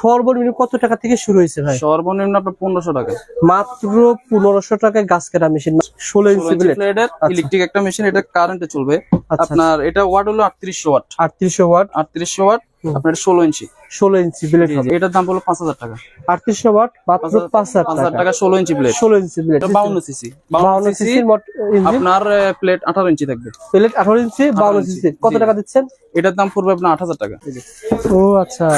সর্বনিম্ন কত টাকা থেকে শুরু হয়েছে ভাই? সর্বনিম্ন আপনার পনেরোশো টাকা। মাত্র পনেরোশো টাকায় গাছ কাটা মেশিন। ষোলো ইঞ্চি ব্লেড ইলেকট্রিক একটা মেশিন এটা কারেন্টে চলবে। আচ্ছা। আপনার এটা ওয়াট হলো আটত্রিশশো ওয়াট আটত্রিশশো ওয়াট আটত্রিশশো ওয়াট আপনার ষোলো ইঞ্চি। ষোলো ইঞ্চি ব্লেড এটার দাম হলো পাঁচ হাজার টাকা। আটত্রিশশো ওয়াট মাত্র পাঁচ হাজার টাকা। ষোলো ইঞ্চি প্লেট ষোলো ইঞ্চি ব্লেড বাউন্ন সিসি বাউন্ন সিসি আপনার প্লেট আঠারো ইঞ্চি থাকবে। প্লেট আঠারো ইঞ্চি বাউন্ন সিসি কত টাকা দিচ্ছেন? এটার দাম পড়বে আপনার আট হাজার টাকা। ও আচ্ছা।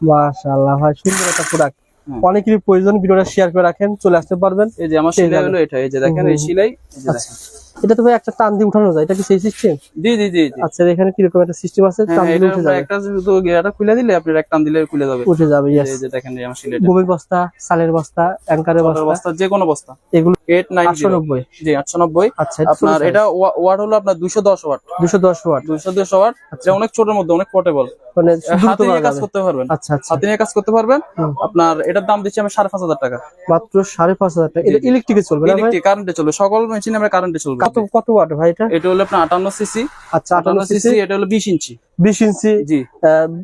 মাশাআল্লাহ ভাই সুন্দর একটা প্রোডাক্ট অনেকেরই প্রয়োজন ভিডিওটা শেয়ার করে রাখেন চলে আসতে পারবেন। এই যে আমার সেলাই হলো এটা এই যে দেখেন এই সেলাই সিলাই এই যে আচ্ছা। এটা তো ভাই একটা টান দিয়ে উঠানো যায় এটা কি সেই সিস্টেম জি জি জি আচ্ছা এখানে কীরকম একটা সিস্টেম আছে? হ্যাঁ, টান এটা উঠে যাবে। একটা শুধু গিয়ারটা খুলে দিলে আপনার এক টান দিলে খুলে যাবে। উঠে যাবে এই যে দেখেন এই আমার সিলাইটা গমের বস্তা সালের বস্তা অ্যাঙ্কারের বস্তা বস্তা। বস্তা যে কোনো বস্তা। এগুলো এইট নাইন আটশো নব্বই। জি আটশো নব্বই। আচ্ছা আপনার এটা ওয়াট হলো আপনার দুশো দশ ওয়াট। দুশো দশ ওয়াট। দুশো দশ ওয়াট এটা অনেক ছোটের মধ্যে অনেক পোর্টেবল মানে হাতে নিয়ে কাজ করতে পারবেন। আচ্ছা আচ্ছা। হাতে নিয়ে কাজ করতে পারবেন। আপনার এটার দাম দিচ্ছি আমি সাড়ে পাঁচ হাজার টাকা। মাত্র সাড়ে পাঁচ হাজার টাকা। এটা। ইলেকট্রিকে চলবে না ইলেকট্রিক কারেন্টে চলবে। সকল মেশিন আমরা কারেন্টে চলবে। কত কত ওয়াট ভাই এটা? এটা হলো আপনার আটান্ন সিসি আচ্ছা আটান্ন আটান্ন সিসি সিসি এটা হলো বিশ ইঞ্চি। বিশ ইঞ্চি জি।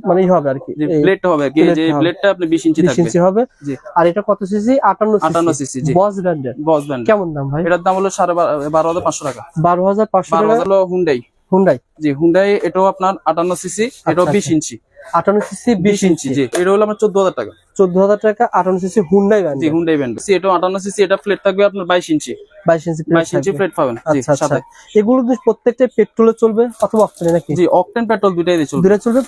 মানে ই হবে আর কি। প্লেট হবে আর কি। যে প্লেটটা আপনি বিশ ইঞ্চি বিশ থাকবে। ইঞ্চি হবে। জি। আর এটা কত সিসি আটান্ন আটান্ন সিসি সিসি জি। বস ব্র্যান্ডের। বস ব্যান্ড কেমন দাম ভাই? এটার দাম হলো সাড়ে বারো বারো হাজার পাঁচশো টাকা। বারো হাজার পাঁচশো বারো টাকা। হাজার হলো হুন্ডাই হুন্ডাই জি হুন্ডাই এটাও আপনার আটান্ন সিসি এটাও আচ্ছা, বিশ আচ্ছা। ইঞ্চি। আটান্ন সিসি বিশ ইঞ্চি জি এটা হলো আমার চোদ্দ হাজার টাকা। চোদ্দ হাজার টাকা আটান্ন সিসি হুন্ডাই জি হুন্ডাই ব্যান্ড এটাও আটান্ন সিসি এটা প্লেট থাকবে আপনার বাইশ ইঞ্চি। বাইশ ইঞ্চি বাইশ ইঞ্চি প্লেট পাবেন। আচ্ছা আচ্ছা। এগুলো প্রত্যেকটা পেট্রোলে চলবে অথবা অক্টেনে নাকি? জি অকটেন পেট্রোল দুইটাই চলবে। চলবে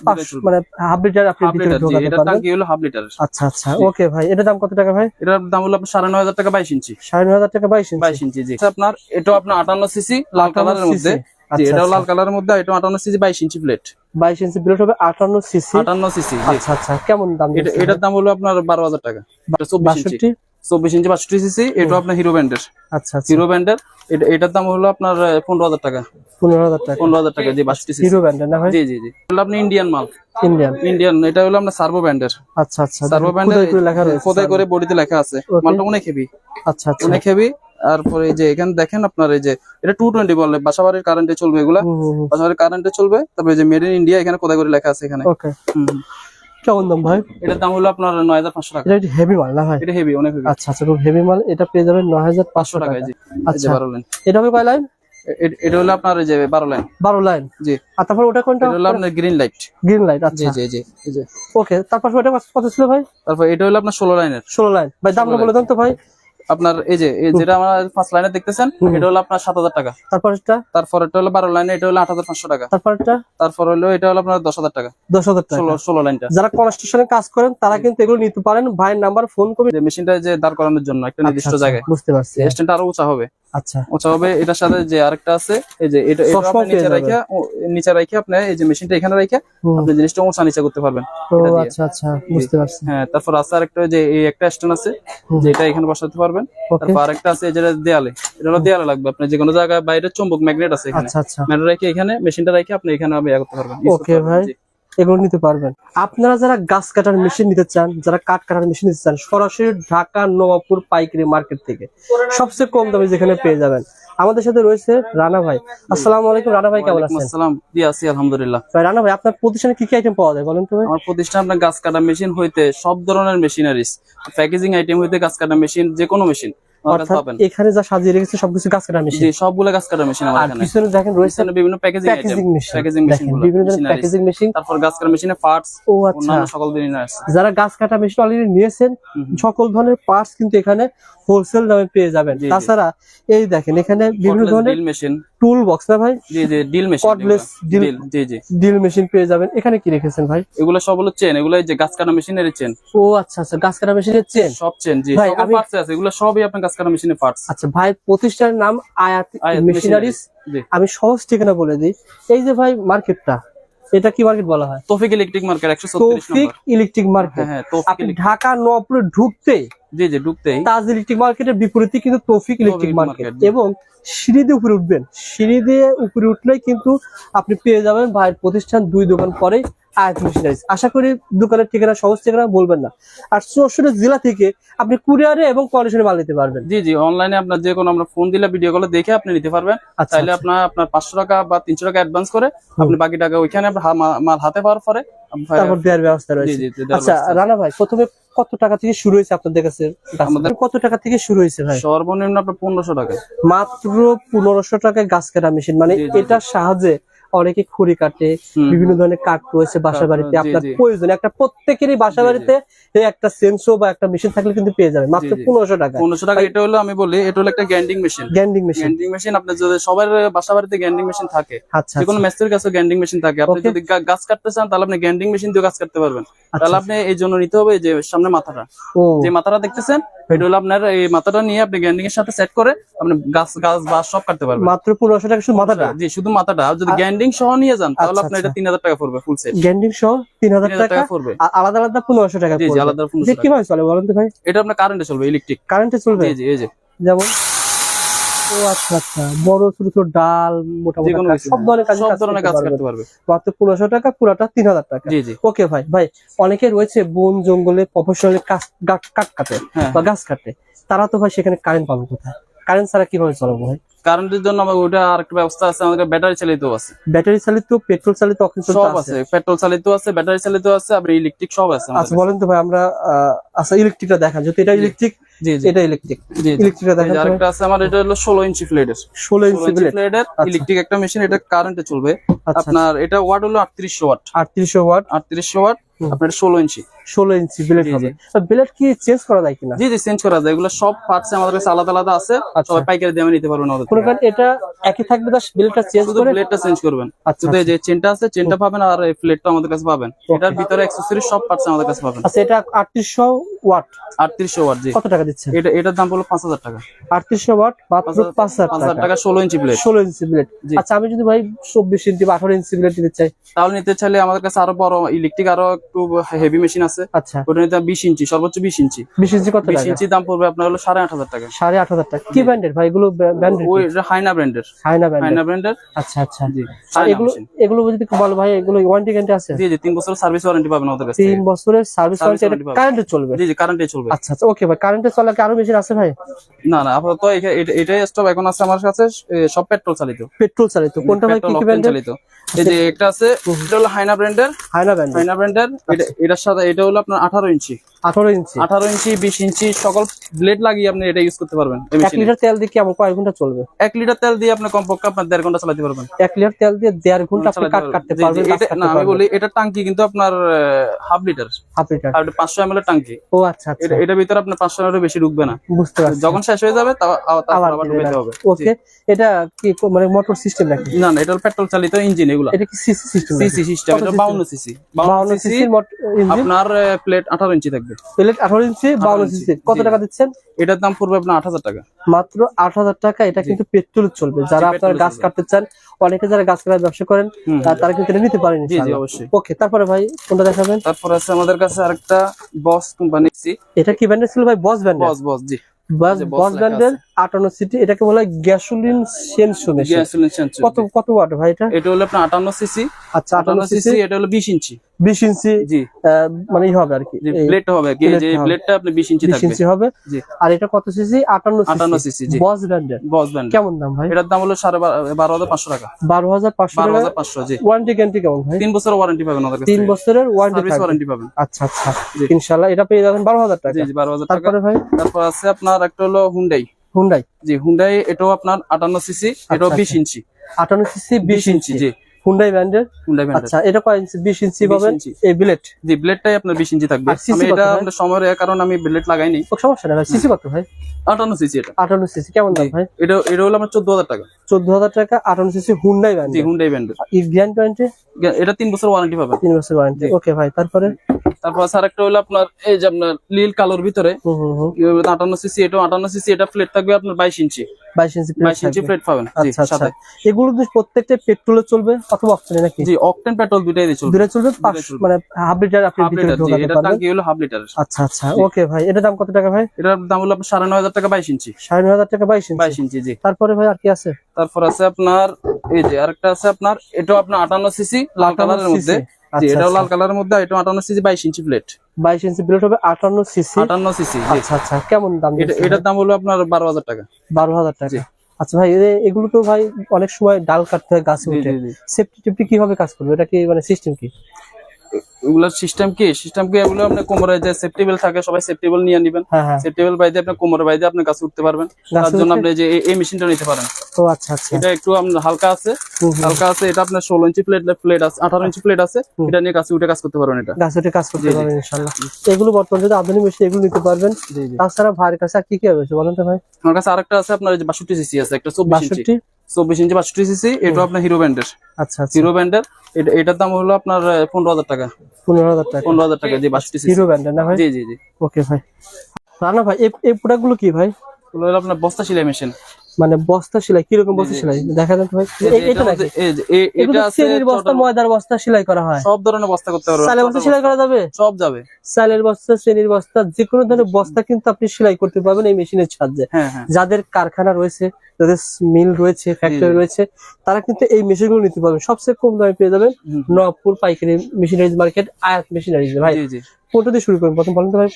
মানে হাফ লিটার আপনি ভিতরে লিটার জি ঢোকাতে এটা টাঙ্কি হলো হাফ আচ্ছা আচ্ছা। ওকে ভাই এটার দাম কত টাকা ভাই? এটার দাম হলো আপনার সাড়ে নয় হাজার টাকা বাইশ ইঞ্চি। সাড়ে নয় হাজার টাকা বাইশ ইঞ্চি। বাইশ ইঞ্চি জি। আপনার এটাও আপনার আটান্ন সিসি লাল 58 কালারের মধ্যে। এটাও আচ্ছা। লাল কালারের মধ্যে এটা আটান্ন সিসি বাইশ ইঞ্চি প্লেট। বাইশ ইঞ্চি বিলেট হবে আটান্ন সিসি। আটান্ন সিসি আচ্ছা আচ্ছা কেমন দাম এটা এটার দাম হলো আপনার বারো হাজার টাকা। এটা চব্বিশ ইঞ্চি। ইঞ্চি বাষট্টি সিসি এটা আপনার হিরো ব্যান্ডের। আচ্ছা আচ্ছা। হিরো ব্যান্ডের। এটা এটার দাম হলো আপনার পনেরো হাজার টাকা। পনেরো হাজার টাকা। পনেরো হাজার টাকা জি বাষট্টি সিসি। হিরো ব্র্যান্ডের না ভাই? জি জি জি। হলো আপনি ইন্ডিয়ান মাল। ইন্ডিয়ান ইন্ডিয়ান এটা হলো আপনার সার্ভো ব্যান্ডের। আচ্ছা আচ্ছা। সার্ভো করে লেখা রয়েছে করে বডিতে লেখা আছে। মালটা অনেক হেভি আচ্ছা আচ্ছা। অনেক হেভি তারপরে এই যে এখানে দেখেন আপনার এই যে এটা টু টোয়েন্টি বলে বাসাবাড়ির কারেন্টে চলবে এগুলা। বাসাবাড়ির কারেন্টে চলবে তারপরে যে মেড ইন ইন্ডিয়া এখানে কোথায় করে লেখা আছে এখানে। কেমন দাম ভাই? এটার দাম হলো আপনার নয় হাজার পাঁচশো টাকা। এটা হেভি মাল না ভাই? এটা হেভি অনেক হেভি আচ্ছা আচ্ছা খুব হেভি মাল এটা পেয়ে যাবেন নয় হাজার পাঁচশো টাকা। আচ্ছা। এটা হবে কয় লাইন এটা হলো আপনার এই যে বারো লাইন বারো লাইন জি। আর তারপর ওটা কোনটা? এটা হলো আপনার গ্রিন লাইট গ্রিন লাইট জি আচ্ছা জি ওকে তারপর ওটা কত ছিল ভাই? তারপর এটা হলো আপনার ষোলো লাইনের ষোলো লাইন ভাই দামটা বলে দেন তো ভাই। আপনার এই যে যেটা আমরা ফার্স্ট লাইনে দেখতেছেন এটা হলো আপনার সাত হাজার টাকা। তারপর এটা তারপর এটা হলো বারো লাইনে এটা হলো আট হাজার পাঁচশো টাকা। তারপরটা তারপর হলো এটা হলো আপনার দশ হাজার টাকা। দশ হাজার টাকা। ষোলো লাইনটা যারা কনস্ট্রাকশনে কাজ করেন তারা কিন্তু এগুলো নিতে পারেন। ভাইয়ের নাম্বার ফোন করবে যে মেশিনটা যে দাঁড় করানোর জন্য একটা নির্দিষ্ট আচ্ছা, আচ্ছা, জায়গায়। বুঝতে পারছি। আরও উঁচা হবে। আচ্ছা। হবে এটার সাথে যে আরেকটা আছে এই যে এটা নিচে পেয়ে রাখা নিচে রাখা আপনি এই যে মেশিনটা এখানে রাখা আপনি জিনিসটা নিচে করতে পারবেন। আচ্ছা আচ্ছা বুঝতে পারছি। হ্যাঁ তারপর আছে আরেকটা যে এই একটা স্ট্যান্ড আছে। যেটা এখানে বসাতে পারবেন। তারপর আরেকটা আছে যেটা দেয়ালে এটা হলো দেয়ালে লাগবে আপনি যে কোনো জায়গায় বাইরে চুম্বক ম্যাগনেট আছে এখানে। আচ্ছা আচ্ছা। ম্যাগনেট রেখে এখানে মেশিনটা রেখে আপনি এখানে ইয়া করতে পারবেন। ওকে ভাই। এগুলো নিতে পারবেন। আপনারা যারা গাছ কাটার মেশিন নিতে চান যারা কাঠ কাটার মেশিন নিতে চান সরাসরি ঢাকা নবাবপুর পাইকারি মার্কেট থেকে সবচেয়ে কম দামে যেখানে পেয়ে যাবেন। আমাদের সাথে রয়েছে রানা ভাই। আসসালামু আলাইকুম রানা ভাই কেমন আছেন? আসসালাম। জি আছি আলহামদুলিল্লাহ। ভাই রানা ভাই আপনার প্রতিষ্ঠানে কি কি আইটেম পাওয়া যায় বলেন তো ভাই? আমার প্রতিষ্ঠান আপনার গাছ কাটা মেশিন হইতে সব ধরনের মেশিনারিজ প্যাকেজিং আইটেম হইতে গাছ কাটা মেশিন যে কোনো মেশিন পাবেন এখানে যা সাজিয়ে রেখেছে সবকিছু গাছ কাটার মেশিন। জি সবগুলো গাছ কাটা মেশিন আর পিছনে দেখেন রয়েছে বিভিন্ন packaging packaging machine packaging machine বিভিন্ন ধরনের প্যাকেজিং মেশিন তারপর গাছ কাটা মেশিনে পার্টস ও আচ্ছা। সকল দিনই যারা গাছ কাটা মেশিন অলরেডি নিয়েছেন। সকল ধরনের পার্টস কিন্তু এখানে হোলসেল দামে পেয়ে যাবেন। তাছাড়া এই দেখেন এখানে বিভিন্ন ধরনের মেশিন টুল বক্স না ভাই? জি জি ডিল মেশিন জি জি। ডিল মেশিন পেয়ে যাবেন। এখানে কি রেখেছেন ভাই? এগুলো সব হলো চেন এগুলো যে গাছ কাটা মেশিনের চেন ও আচ্ছা আচ্ছা গাছ কাটা মেশিনের চেন সব চেন জি পার্টস আছে এগুলো সবই আপনার গাছ কাটা মেশিনের পার্টস আচ্ছা ভাই প্রতিষ্ঠানের নাম আয়াত মেশিনারিজ আমি সহজ ঠিকানা বলে দিই। এই যে ভাই মার্কেটটা এটা কি মার্কেট বলা হয়? তৌফিক ইলেকট্রিক মার্কেট একশো ছত্রিশ তৌফিক ইলেকট্রিক মার্কেট হ্যাঁ হ্যাঁ তৌফিক আপনি ঢাকা নবপুরে ঢুকতে জি জি ঢুকতেই। তাজ ইলেকট্রিক মার্কেটের বিপরীতে কিন্তু তৌফিক ইলেকট্রিক মার্কেট এবং সিঁড়ি দিয়ে উপরে উঠবেন। সিঁড়ি দিয়ে উপরে উঠলেই কিন্তু আপনি পেয়ে যাবেন ভাইয়ের প্রতিষ্ঠান দুই দোকান পরে আয়াত মেশিনারিজ আশা করি দোকানের ঠিকানা সহজ ঠিকানা বলবেন না। আর চৌষট্টি জেলা থেকে আপনি কুরিয়ারে এবং কন্ডিশনে মাল নিতে পারবেন। জি জি অনলাইনে আপনার যে কোনো আমরা ফোন দিলে ভিডিও কলে দেখে আপনি নিতে পারবেন। আচ্ছা আচ্ছা। আপনার আপনার পাঁচশো টাকা বা তিনশো টাকা অ্যাডভান্স করে আপনি বাকি টাকা ওইখানে মাল হাতে পাওয়ার পরে তারপর দেওয়ার ব্যবস্থা রয়েছে। আচ্ছা রানা ভাই প্রথমে কত টাকা থেকে শুরু হয়েছে আপনাদের কাছে? আমাদের- কত টাকা থেকে শুরু হয়েছে ভাই? সর্বনিম্ন আপনার পনেরোশো টাকা। মাত্র পনেরোশো টাকায় গাছ কাটা মেশিন। মানে। এটার সাহায্যে অনেকে খড়ি কাটে বিভিন্ন ধরনের কাঠ রয়েছে বাসা বাড়িতে আপনার প্রয়োজন। একটা প্রত্যেকেরই বাসা। বাড়িতে একটা সেন্সো বা একটা মেশিন থাকলে কিন্তু পেয়ে যাবে মাত্র। পনেরোশো টাকা। পনেরোশো টাকা এটা হলো আমি বলি এটা হলো একটা grinding machine grinding machine grinding machine আপনার যদি সবার বাসা বাড়িতে গ্যান্ডিং মেশিন থাকে আচ্ছা কোনো মেস্তের কাছে গ্যান্ডিং মেশিন থাকে। আপনি যদি গাছ কাটতে চান তাহলে আপনি গ্যান্ডিং মেশিন দিয়ে গাছ কাটতে পারবেন। আচ্ছা, তাহলে আপনি এই জন্য নিতে হবে যে সামনে মাথাটা। যে মাথাটা দেখতেছেন এটা হলো আপনার এই মাথাটা নিয়ে আপনি গ্যান্ডিং এর সাথে সেট করে আপনি গাছ গাছ বাস সব কাটতে পারবেন। মাত্র পনেরোশো টাকা শুধু মাথাটা? জি শুধু মাথাটা। যদি গ্যান্ডিং সহ নিয়ে যান তাহলে আচ্ছা, আপনার এটা আচ্ছা। তিন হাজার টাকা পড়বে ফুল সেট গ্যান্ডিং সহ তিন হাজার তিন হাজার টাকা? টাকা পড়বে। আর আলাদা আলাদা পনেরোশো টাকা জি জি আলাদা পনেরোশো যে টাকা। কীভাবে চলে বলেন তো ভাই? এটা আপনার কারেন্টে চলবে ইলেকট্রিক কারেন্টে চলবে? জি জি এই যে। যেমন? ও আচ্ছা আচ্ছা। বড় ছোট ছোট ডাল মোটা যে মোটা কোনো কাজ, কিছু, সব ধরনের কাজ সব ধরনের কাজ করতে পারবে। মাত্র পনেরোশো টাকা পুরাটা তিন হাজার টাকা। জি জি। ওকে ভাই ভাই অনেকে রয়েছে বন জঙ্গলে প্রফেশনাল কাঠ কাটে হ্যাঁ। বা গাছ কাটে। তারা তো ভাই সেখানে কারেন্ট পাবে কোথায়? কারেন্ট ছাড়া কীভাবে চলবে ভাই? কারেন্টের জন্য আমার ওটা আরেকটা ব্যবস্থা আছে আমাদের ব্যাটারি চালিত আছে। ব্যাটারি চালিত পেট্রোল চালিত সব আছে। পেট্রোল চালিত আছে ব্যাটারি চালিত আছে আবার ইলেকট্রিক সব আছে আচ্ছা বলেন তো ভাই আমরা আহ, আচ্ছা ইলেকট্রিকটা দেখান যদি এটা ইলেকট্রিক এটা ইলেকট্রিক। ইলেকট্রিকটা দেখান আরেকটা আছে আমার এটা হলো ইঞ্চি ফ্লেডের ইঞ্চি ফ্লেডের আচ্ছা। ইলেকট্রিক একটা মেশিন এটা কারেন্টে চলবে। আচ্ছা আপনার এটা ওয়াট হলো আটত্রিশশো ওয়াট আটত্রিশশো ওয়াট আটত্রিশশো ওয়াট হুম। আপনার ষোলো ইঞ্চি। ষোলো ইঞ্চি ব্লেড হবে। ব্লেড কি চেঞ্জ করা যায় কিনা? জি জি চেঞ্জ করা যায়। এগুলো সব পার্টস আমাদের কাছে আলাদা আলাদা আছে। আচ্ছা। সবাই পাইকারি দামে নিতে পারবেন আমাদের কোনো কারণ এটা একই থাকবে তার ব্লেডটা চেঞ্জ করে? প্লেটটা চেঞ্জ করবেন। আচ্ছা শুধু এই যে চেনটা আছে চেনটা পাবেন আর এই প্লেটটা আমাদের কাছে পাবেন। এটার ভিতরে অ্যাক্সেসরি সব পার্টস আমাদের কাছে পাবেন। আচ্ছা এটা আটত্রিশশো ওয়াট আটত্রিশশো ওয়াট জি। কত টাকা দিচ্ছেন? এটা এটার দাম হলো পাঁচ হাজার টাকা। আটত্রিশশো ওয়াট মাত্র পাঁচ হাজার- পাঁচ হাজার পাঁচ হাজার টাকা। টাকা ষোলো ইঞ্চি প্লেট ষোলো ইঞ্চি ব্লেড। আচ্ছা আমি যদি ভাই চব্বিশ ইঞ্চি বা আঠারো ইঞ্চি ব্লেড নিতে চাই। তাহলে নিতে চাইলে আমাদের কাছে আরও বড় ইলেকট্রিক আরও একটু হেভি মেশিন আছে। আচ্ছা। ওটা নিতে বিশ ইঞ্চি সর্বোচ্চ বিশ ইঞ্চি। বিশ ইঞ্চি কত বিশ ইঞ্চি দাম পড়বে আপনার হলো সাড়ে আট হাজার টাকা। সাড়ে আট হাজার টাকা। কি ব্র্যান্ডের ভাই? এগুলো ব্র্যান্ডের ওই হাইনা ব্র্যান্ডের হাইনা হাইনা ব্র্যান্ডের আচ্ছা আচ্ছা। জি এগুলো এগুলো যদি বল ভাই এগুলো ওয়ারেন্টি গ্যারান্টি আছে? জি জি তিন বছর সার্ভিস ওয়ারেন্টি পাবেন আমাদের কাছে তিন বছরের সার্ভিস ওয়ারেন্টি। কারেন্টে চলবে? জি জি কারেন্টে চলবে। আচ্ছা আচ্ছা ওকে ভাই। কারেন্টে চলে কি আরও মেশিন আছে ভাই? না না আপাতত এটা- এটা- এটাই স্টপ এখন আছে আমার কাছে সব পেট্রোল চালিত। পেট্রোল চালিত। কোনটা ভাই কি কি চালিত। এই যে একটা আছে এটা হলো হাইনা ব্র্যান্ডের হাইনা ব্র্যান্ডের হাইনা ব্র্যান্ডের এটার সাথে এটা হলো আপনার আঠারো ইঞ্চি। আঠারো ইঞ্চি। আঠারো ইঞ্চি বিশ ইঞ্চি সকল ব্লেড লাগিয়ে আপনি এটা ইউজ করতে পারবেন এই এক machine এ। লিটার তেল দিয়ে কি আমার কয় ঘণ্টা চলবে? এক লিটার তেল দিয়ে আপনি কমপক্ষে আপনার দেড় ঘণ্টা চালাতে পারবেন। এক লিটার তেল দিয়ে দেড় ঘণ্টা আপনি কাট কাটতে জি, জি, পারবেন গাছ এটা- কাটতে না আমি বলি এটা টাঙ্কি কিন্তু আপনার হাফ লিটার হাফ লিটার আর পাঁচশো এম এর ও আচ্ছা আচ্ছা। এটা ভিতরে আপনার পাঁচশো এম বেশি ঢুকবে না। বুঝতে পারছি। যখন শেষ হয়ে যাবে তারপর আবার। হবে। ওকে এটা কি মানে মোটর সিস্টেম নাকি? না না এটা পেট্রোল চালিত ইঞ্জিন এগুলা। এটা কি সিসি সিস্টেম সিসি সিস্টেম এটা সিসি বাউন্ন বাউন্ন সিসি সিসি আপনার প্লেট আঠারো ইঞ্চি থাকবে। প্লেট আঠারো ইঞ্চি বাউন্ন ইঞ্চি, কত টাকা দিচ্ছেন? এটার দাম পড়বে আপনার আট হাজার টাকা। মাত্র আট হাজার টাকা এটা কিন্তু পেট্রোল চলবে। যারা আপনারা গাছ কাটতে চান অনেকে যারা গাছ কাটার ব্যবসা করেন তারা কিন্তু এটা নিতে পারেন অবশ্যই। ওকে তারপরে ভাই কোনটা দেখাবেন? তারপর আছে আমাদের কাছে আরেকটা বস কোম্পানি এটা কি ব্র্যান্ডের ছিল ভাই? বস ব্র্যান্ডের বস বস জি। বস যে আটান্ন সিটি এটাকে বলা হয় গ্যাসোলিন সেন্সো মেশিন গ্যাসোলিন কত কত ওয়াট ভাই এটা? এটা হলো আপনার আটান্ন সিসি। আচ্ছা আটান্ন সিসি। এটা হলো বিশ ইঞ্চি। বিশ ইঞ্চি জি। মানে হবে আর কি। প্লেট হবে। যে প্লেটটা আপনি বিশ ইঞ্চি বিশ ইঞ্চি হবে। আর এটা কত সিসি? আটান্ন আটান্ন সিসি বস ব্র্যান্ডের। বস ব্যান্ড কেমন দাম ভাই? এটার দাম হলো সাড়ে বারো হাজার পাঁচশো টাকা। বারো হাজার পাঁচশো বারো হাজার পাঁচশো জি। ওয়ারেন্টি গ্যারান্টি কেমন ভাই? তিন বছর ওয়ারেন্টি পাবেন ওদের তিন বছরের ওয়ারেন্টি ওয়ারেন্টি পাবেন। আচ্ছা আচ্ছা। ইনশাল্লাহ এটা পেয়ে যাবেন বারো হাজার টাকা। জি বারো হাজার টাকা। তারপরে ভাই? তারপর আছে আপনার একটা হলো হুন্ডাই হুন্ডাই জি হুন্ডাই এটাও আপনার আটান্ন সিসি এটাও আচ্ছা, বিশ ইঞ্চি। আটান্ন সিসি বিশ ইঞ্চি জি। হুন্ডাই ব্র্যান্ডের হুন্ডাই আচ্ছা এটা কয় ইঞ্চি? বিশ ইঞ্চি 20 পাবেন? ইঞ্চি। এই বিলেট জি ব্লেডটাই আপনার বিশ ইঞ্চি থাকবে। আমি কত এটা আপনার সময়ের কারণে আমি ব্লেড লাগাইনি। সমস্যা নেই ভাই। সিসি কত ভাই? আটান্ন সিসি এটা। আটান্ন সিসি কেমন দাম ভাই? এটা এটা হলো আমার চোদ্দ হাজার টাকা। চোদ্দ হাজার টাকা আটান্ন সিসি হুন্ডাই গ্র্যান্ড এটা তিন বছর ওয়ারেন্টি পাবেন। তিন বছর ওয়ারেন্টি ওকে ভাই তারপরে? তারপর স্যার একটা হলো আপনার এই যে আপনার লীল কালোর ভিতরে। আটান্ন সিসি এটা আটান্ন সিসি এটা প্লেট থাকবে আপনার বাইশ ইঞ্চি। বাইশ ইঞ্চি বাইশ ইঞ্চি থাকবে। প্লেট পাবেন। আচ্ছা আচ্ছা। এগুলো প্রত্যেকটা পেট্রোলে চলবে অথবা অক্সিজেনে নাকি? জি অকটেন পেট্রোল দুটাই চলবে। মানে হাফ লিটার আপনি হাফ ভিতরে লিটার জি ঢোকাতে এটা টাঙ্কি হলো হাফ লিটার আচ্ছা আচ্ছা। ওকে ভাই এটার দাম কত টাকা ভাই? এটার দাম হলো আপনার সাড়ে নয় হাজার টাকা বাইশ ইঞ্চি। সাড়ে নয় হাজার টাকা বাইশ ইঞ্চি। বাইশ ইঞ্চি জি। তারপরে ভাই আর কি আছে? তারপর আছে আপনার এই যে আরেকটা আছে আপনার এটাও আপনার আটান্ন সিসি লাল 58 কালারের মধ্যে। আচ্ছা, এটাও আচ্ছা। লাল কালারের মধ্যে এটা আটান্ন সিসি বাইশ ইঞ্চি প্লেট বাইশ ইঞ্চি বিলেট হবে আটান্ন সিসি আটান্ন সিসি আচ্ছা আচ্ছা কেমন দাম এটা এটার দাম হলো আপনার বারো হাজার টাকা। বারো হাজার টাকা। আচ্ছা ভাই এগুলো তো ভাই অনেক সময় ডাল কাটতে হয় গাছে উঠে। সেফটি টেফটি কীভাবে কাজ করবে? এটা কি মানে সিস্টেম কি? এগুলোর সিস্টেম কি? সিস্টেম কি এগুলো আপনি কোমরে যে সেফটি বেল্ট থাকে সবাই সেফটি বেল্ট নিয়ে নেবেন। হ্যাঁ হ্যাঁ। সেফটি বেল্ট বাইতে আপনি কোমরে বাইতে আপনি কাছে উঠতে পারবেন। তার জন্য আপনি যে এই- মেশিনটা নিতে পারেন। ও আচ্ছা আচ্ছা। এটা একটু আপনার হালকা আছে। হালকা আছে এটা আপনার ষোলো ইঞ্চি প্লেট প্লেট আছে আঠারো ইঞ্চি প্লেট আছে। এটা নিয়ে কাছে উঠে কাজ করতে পারবেন এটা। গাছে উঠে কাজ করতে। পারবেন ইনশাল্লাহ এগুলো বর্তমানে যদি আধুনিক মেশিন এগুলো নিতে পারবেন। তাছাড়া ভাইয়ের কাছে আর কি কি রয়েছে বলেন তো ভাই? আমার কাছে আরেকটা আছে আপনার এই যে বাষট্টি সিসি আছে একটা চব্বিশ ইঞ্চি বাষট্টি? চব্বিশ ইঞ্চি পাঁচশো সিসি এটা আপনার হিরো ব্যান্ডের আচ্ছা আচ্ছা। হিরো ব্যান্ডের এটার দাম হলো আপনার পনেরো হাজার টাকা। পনেরো হাজার টাকা। পনেরো হাজার টাকা জি বাষট্টি হিরো ব্যান্ডের না ভাই? জি জি জি। ওকে ভাই। না ভাই এই প্রোডাক্টগুলো প্রোডাক্টগুলো কি ভাই? এগুলো হলো আপনার বস্তা সেলাই মেশিন মানে বস্তা সেলাই কীরকম বস্তা সেলাই? দেখা তো ভাই। এটা নাকি এটা আছে বস্তা ময়দার বস্তা সেলাই করা হয়। সব ধরনের বস্তা করতে পারবেন। চালের বস্তা সেলাই করা যাবে? সব যাবে। চালের বস্তা চেনির বস্তা যে কোনো ধরনের বস্তা কিন্তু আপনি সেলাই করতে পারবেন এই মেশিনের সাহায্যে। হ্যাঁ হ্যাঁ। যাদের কারখানা রয়েছে যাদের মিল রয়েছে ফ্যাক্টরি রয়েছে তারা কিন্তু এই মেশিনগুলো নিতে পারবেন। সবচেয়ে কম দামে পেয়ে যাবেন। নবপুর পাইকারি মেশিনারিজ মার্কেট আয়াত মেশিনারিজ। ভাই জি জি। কোনটা দিয়ে শুরু করুন প্রথম বলেন তো ভাই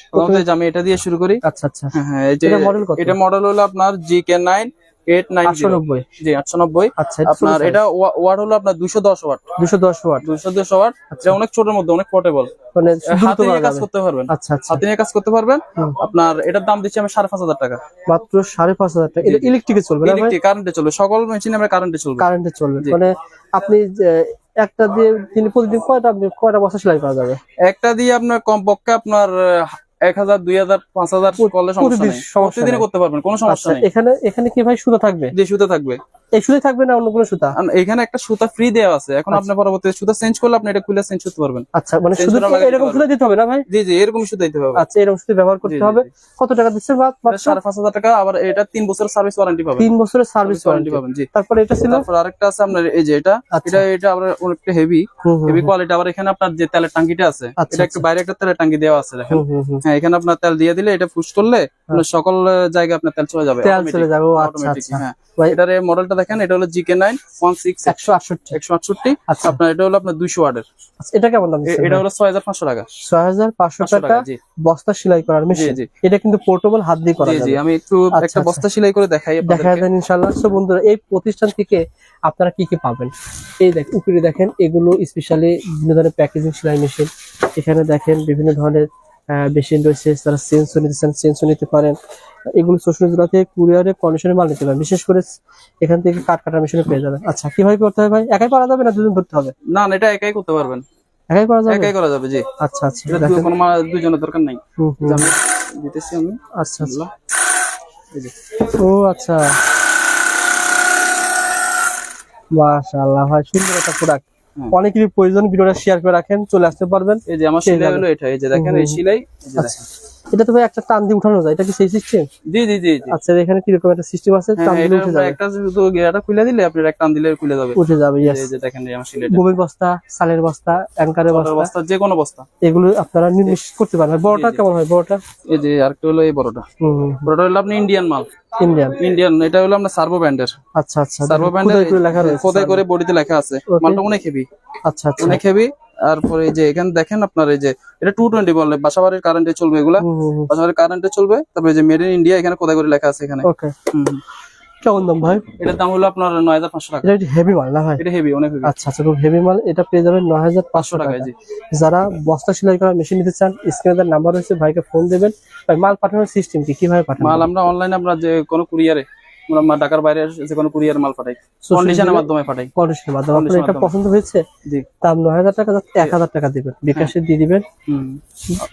আমি এটা দিয়ে শুরু করি। আচ্ছা আচ্ছা। হ্যাঁ হ্যাঁ এটা কত? এটা মডেল হলো আপনার জি কে নাইন আচ্ছা আপনার এটা ওয়াট হলো আপনার দুশো দশ ওয়াট। দুশো দশ ওয়াট। দুশো দশ ওয়াট। এটা অনেক ছোটের মধ্যে অনেক পোর্টেবল মানে হাতে নিয়ে কাজ করতে পারবেন। আচ্ছা আচ্ছা। হাতে নিয়ে কাজ করতে পারবেন। আপনার এটার দাম দিচ্ছি আমি সাড়ে পাঁচ হাজার টাকা। মাত্র সাড়ে পাঁচ হাজার টাকা। ইলেকট্রিকে চলবে ইলেকট্রিক কারেন্টে চলবে। সকল মেশিন আমরা কারেন্টে চলবে। কারেন্টে চলবে। মানে আপনি একটা দিয়ে তিনি প্রতিদিন কয়টা কয়টা বস্তা সেলাই করা যাবে? একটা দিয়ে আপনার কমপক্ষে আপনার এক হাজার দুই হাজার পাঁচ হাজার করলে সমস্যা নেই। সমস্যা করতে পারবেন কোনো সমস্যা আচ্ছা নেই। এখানে এখানে কি ভাই সুতা থাকবে? যে সুতা থাকবে। এই সুতাই থাকবে না অন্য কোনো সুতা? এখানে একটা সুতা ফ্রি দেওয়া আছে। এখন আপনি পরবর্তী সুতা চেঞ্জ করলে আপনি এটা খুলে চেঞ্জ করতে পারবেন। আচ্ছা মানে শুধু এরকম সুতা দিতে হবে না ভাই? জি জি এরকম সুতা দিতে হবে। আচ্ছা এরকম সুতা ব্যবহার করতে হবে। কত টাকা দিচ্ছেন পাঁচ হাজার টাকা আবার এটা তিন বছর সার্ভিস ওয়ারেন্টি পাবেন। তিন বছরের সার্ভিস ওয়ারেন্টি পাবেন জি। তারপরে এটা ছিল? তারপর আরেকটা আছে আপনার এই যে এটা। আচ্ছা। এটা এটা আবার অনেকটা হেভি হেভি কোয়ালিটি আবার এখানে আপনার যে তেলের টাঙ্কিটা আছে আচ্ছা, এটা একটু আচ্ছা। বাইরে একটা তেলের টাঙ্কি দেওয়া আছে দেখেন। হ্যাঁ এখানে আপনার তেল দিয়ে দিলে এটা পুশ করলে সকল জায়গায় আপনার তেল চলে যাবে তেল চলে যাবে। আচ্ছা আচ্ছা। হ্যাঁ। ভাই এটার মডেলটা দেখেন এটা হলো জিকে নাইন ওয়ান সিক্স একশো আটষট্টি। একশো আটষট্টি। আচ্ছা। আপনার এটা হলো আপনার দুইশো ওয়ার্ডের। আচ্ছা, এটা কেমন দাম এটা হলো ছয় হাজার পাঁচশো টাকা। ছয় হাজার পাঁচশো টাকা বস্তা সেলাই করার মেশিন এটা কিন্তু পোর্টেবল হাত দিয়ে করা জি আমি একটু আচ্ছা, একটা আচ্ছা। বস্তা সেলাই করে দেখাই দেখা যান ইনশাল্লাহ তো বন্ধুরা এই প্রতিষ্ঠান থেকে আপনারা কি কি পাবেন? এই দেখ উপরে দেখেন এগুলো স্পেশালি বিভিন্ন ধরনের প্যাকেজিং সেলাই মেশিন এখানে দেখেন বিভিন্ন ধরনের মেশিন রয়েছে তারা সেন্সও নিতে চান সেন্সও নিতে পারেন। এগুলো শ্বশুর জেলা থেকে কুরিয়ারে কন্ডিশনে মাল নিতে পারেন। বিশেষ করে এখান থেকে কাঠ কাটার মেশিনে পেয়ে যাবেন। আচ্ছা কীভাবে করতে হবে ভাই? একাই পারা যাবে না দুজন ধরতে হবে? না না এটা একাই করতে পারবেন। একাই করা যাবে? একাই করা যাবে জি। আচ্ছা আচ্ছা কোনো দুইজনের দরকার নাই। আমি দিতেছি আমি। আচ্ছা আচ্ছা। ও আচ্ছা। মাশাআল্লাহ ভাই সুন্দর একটা প্রোডাক্ট। অনেকেরই প্রয়োজন ভিডিওটা শেয়ার করে রাখেন চলে আসতে পারবেন। এই যে আমার সেলাই হলো এটা এই যে দেখেন এই। সেলাই এই যে আচ্ছা। এটা তো ভাই একটা টান দিয়ে উঠানো যায় এটা কি সেই সিস্টেম জি জি জি আচ্ছা এখানে কীরকম একটা সিস্টেম আছে? হ্যাঁ, টান দিলে উঠে যাবে। একটা শুধু গিয়ারটা খুলে দিলে আপনার এক টান দিলে খুলে যাবে। উঠে যাবে এই যে দেখেন এই আমার গমের বস্তা সালের বস্তা অ্যাঙ্কারের বস্তা। বস্তা যে কোনো বস্তা। এগুলো আপনারা নির্মিশ করতে পারবেন বড়টা কেমন হয় বড়টা? এই যে আরেকটা হলো এই বড়টা। হুম বড়টা হলো আপনি ইন্ডিয়ান মাল। ইন্ডিয়ান ইন্ডিয়ান এটা হলো আপনার সার্ভো ব্যান্ডের আচ্ছা আচ্ছা। সার্ভো ব্যান্ডের লেখা রয়েছে খোদাই করে বডিতে লেখা আছে. মালটা অনেক হেভি আচ্ছা আচ্ছা। অনেক হেভি তারপরে এই যে এখানে দেখেন আপনার এই যে এটা টু টোয়েন্টি বলে বাসাবাড়ির কারেন্টে চলবে এগুলা? বাসাবাড়ির কারেন্টে চলবে তারপরে এই যে মেড ইন ইন্ডিয়া এখানে কোথায় করে লেখা আছে এখানে। কেমন দাম ভাই? এটার দাম হলো আপনার নয় হাজার পাঁচশো টাকা। এটা হেভি মাল না ভাই? এটা হেভি অনেক হেভি আচ্ছা আচ্ছা হেভি মাল। এটা পেয়ে যাবেন নয় হাজার পাঁচশো পাঁচশো টাকায় যারা বস্তা সেলাই করা মেশিন নিতে চান স্ক্রিনে তার নাম্বার রয়েছে ভাইকে ফোন দেবেন। ভাই মাল পাঠানোর সিস্টেম কি? কীভাবে পাঠান মাল আমরা অনলাইনে আমরা যে কোনো কুরিয়ারে আমরা ঢাকার বাইরে যে কোনো কুরিয়ার মাল পাঠাই কন্ডিশনের মাধ্যমে পাঠাই। কন্ডিশনের মাধ্যমে। আপনার এটা পছন্দ হয়েছে? জি। দাম টাকা just এক হাজার টাকা দিবেন। বিকাশে দিয়ে দিবেন।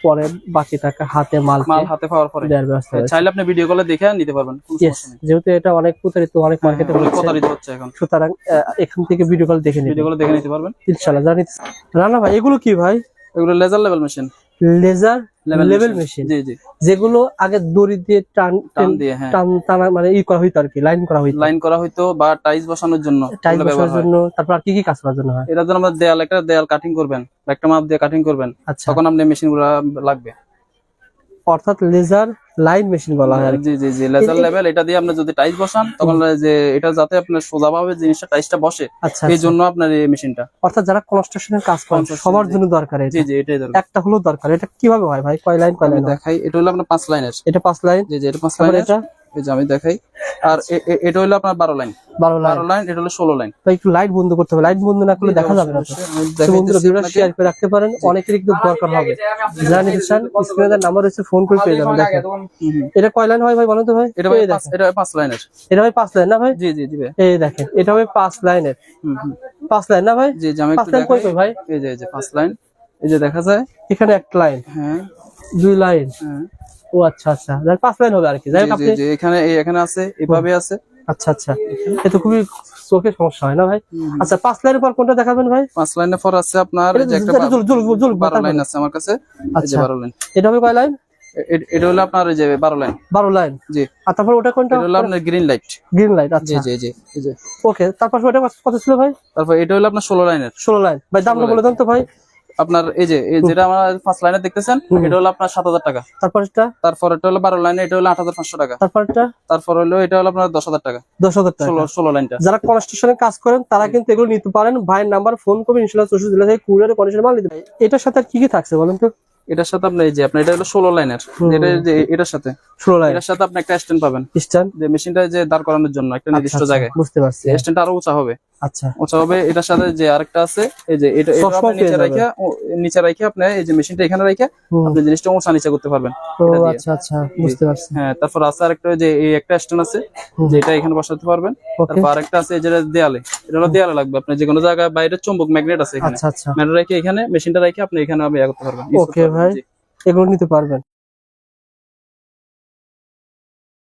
পরে বাকি টাকা হাতে মাল মাল হাতে পাওয়ার পরে। দেওয়ার ব্যবস্থা চাইলে আপনি ভিডিও কলে দেখে নিতে পারবেন যেহেতু এটা অনেক প্রতারিত অনেক মার্কেটে অনেক হচ্ছে। প্রতারিত হচ্ছে এখন। সুতরাং এখান থেকে ভিডিও কল দেখে ভিডিও কলে দেখে নিতে পারবেন। ইনশাআল্লাহ জানি রানা ভাই এগুলো কি ভাই? এগুলো laser level machine laser level machine যেগুলো আগে দড়ি দিয়ে টান টান দিয়ে টান টান টানা মানে ই করা হইতো আর কি লাইন করা হইতো। লাইন করা হইতো বা টাইলস বসানোর জন্য টাইলস বসানোর জন্য তারপর আর কি কি কাজ করার জন্য হয়? এটার জন্য আমরা দেয়াল একটা দেয়াল কাটিং করবেন বা একটা মাপ দিয়ে কাটিং করবেন। আচ্ছা। তখন আপনি মেশিনগুলো লাগবে। অর্থাৎ লেজার লাইন মেশিন বলা হয় জি জি জি লেজার লেভেল এটা দিয়ে আপনি যদি টাইলস বসান তখন যে এটা যাতে আপনার সোজাভাবে জিনিসটা টাইসটা বসে আচ্ছা এই আচ্ছা। জন্য আপনার এই মেশিনটা অর্থাৎ যারা কনস্ট্রাকশনের কাজ করেন সবার জন্য দরকার জি জি এটাই দরকার। একটা হলো দরকার। এটা কীভাবে হয় ভাই? কয় লাইন কয় লাইন দেখাই এটা হলো আপনার পাঁচ লাইনের এটা পাঁচ লাইন জি জি এটা পাঁচ লাইন এটা? এই যে আমি দেখাই। আর এটা হলো আপনার বারো লাইন। বারো লাইন। বারো লাইন এটা হলো ষোলো লাইন। তাই একটু লাইট বন্ধ করতে হবে। লাইট বন্ধ না করলে দেখা যাবে না তো। বন্ধুরা ভিডিওটা শেয়ার করে রাখতে পারেন। অনেকেরই কিন্তু দরকার হবে। যারা নিতে চান স্ক্রিনে নাম্বার রয়েছে ফোন করে পেয়ে যাবেন। দেখেন। এটা কয় লাইন হয় ভাই বলেন তো ভাই? এটা ভাই পাঁচ- এটা পাঁচ লাইনের। এটা ভাই পাঁচ লাইন না ভাই? জি জি জি ভাই। এই দেখেন এটা হবে পাঁচ লাইনের। পাঁচ লাইন না ভাই? জি জি আমি একটু দেখাই। ভাই? এই যে এই যে পাঁচ লাইন এই যে দেখা যায়। এখানে একটা লাইন হ্যাঁ। দুই লাইন হ্যাঁ। ও আচ্ছা আচ্ছা। পাঁচ লাইন হবে আর কি যাই হোক এখানে এখানে আছে এভাবে আছে। আচ্ছা আচ্ছা। এ তো খুবই চোখের সমস্যা হয় না ভাই? আচ্ছা পাঁচ লাইনের পর কোনটা দেখাবেন ভাই? পাঁচ লাইনের পর আছে আপনার যে একটা এটা জল- জল- জল- জল- বারো লাইন আছে আমার কাছে। আচ্ছা। বারো লাইন। এটা হবে কয় লাইন? এটা হলো আপনার যে বারো লাইন। বারো লাইন। জি। আর তারপর ওটা কোনটা? এটা হলো আপনার গ্রিন লাইট গ্রিন লাইট জি আচ্ছা জি জি যে। ওকে তারপর ওটা কত- কত ছিল ভাই? তারপর এটা হলো আপনার ষোলো লাইনের। ষোলো লাইন। ভাই দামটা বলে দেন তো ভাই। আপনার এই যে যেটা আমরা ফার্স্ট লাইনে দেখতেছেন এটা হলো আপনার সাত হাজার টাকা। তারপরটা তারপর এটা হলো বারো লাইনে এটা হলো আট হাজার পাঁচশো টাকা। তারপরটা তারপর হলো এটা হলো আপনার দশ হাজার টাকা। দশ হাজার টাকা। ষোলো ষোলো লাইনটা যারা কনস্ট্রাকশনে কাজ করেন তারা কিন্তু এগুলো নিতে পারেন। ভাইয়ের নাম্বার ফোন করবেন ইনশাল্লাহ চৌষট্টি জেলা থেকে কুরিয়ারে কন্ডিশন মাল নিতে এটার সাথে আর কি কি থাকছে বলেন তো? এটার সাথে আপনার এই যে আপনার এটা হলো ষোলো লাইনের এটা যে এটার সাথে। ষোলো লাইন এটার সাথে আপনি একটা স্ট্যান্ড পাবেন। স্ট্যান্ড যে মেশিনটা যে দাঁড় করানোর জন্য একটা নির্দিষ্ট জায়গায়। বুঝতে পারছি। স্ট্যান্ডটা আরও উঁচা হবে। আচ্ছা। উঁচা হবে এটার সাথে যে আরেকটা আছে এই যে এটা নিচে পেয়ে নিচে রাখে আপনি এই যে মেশিনটা এখানে রাখে আপনি জিনিসটা উঁচা নিচে করতে পারবেন। আচ্ছা আচ্ছা বুঝতে পারছি। হ্যাঁ তারপর আছে আরেকটা যে এই একটা স্ট্যান্ড আছে এখানে বসাতে পারবেন। তারপর আরেকটা আছে যেটা দেয়ালে এটা হলো দেয়ালে লাগবে আপনি যে কোনো জায়গায় বাইরে চুম্বক ম্যাগনেট আছে এখানে। আচ্ছা আচ্ছা। ম্যাগনেট রেখে এখানে মেশিনটা রেখে আপনি এখানে ইয়ে করতে পারবেন। ওকে ভাই এগুলো নিতে পারবেন।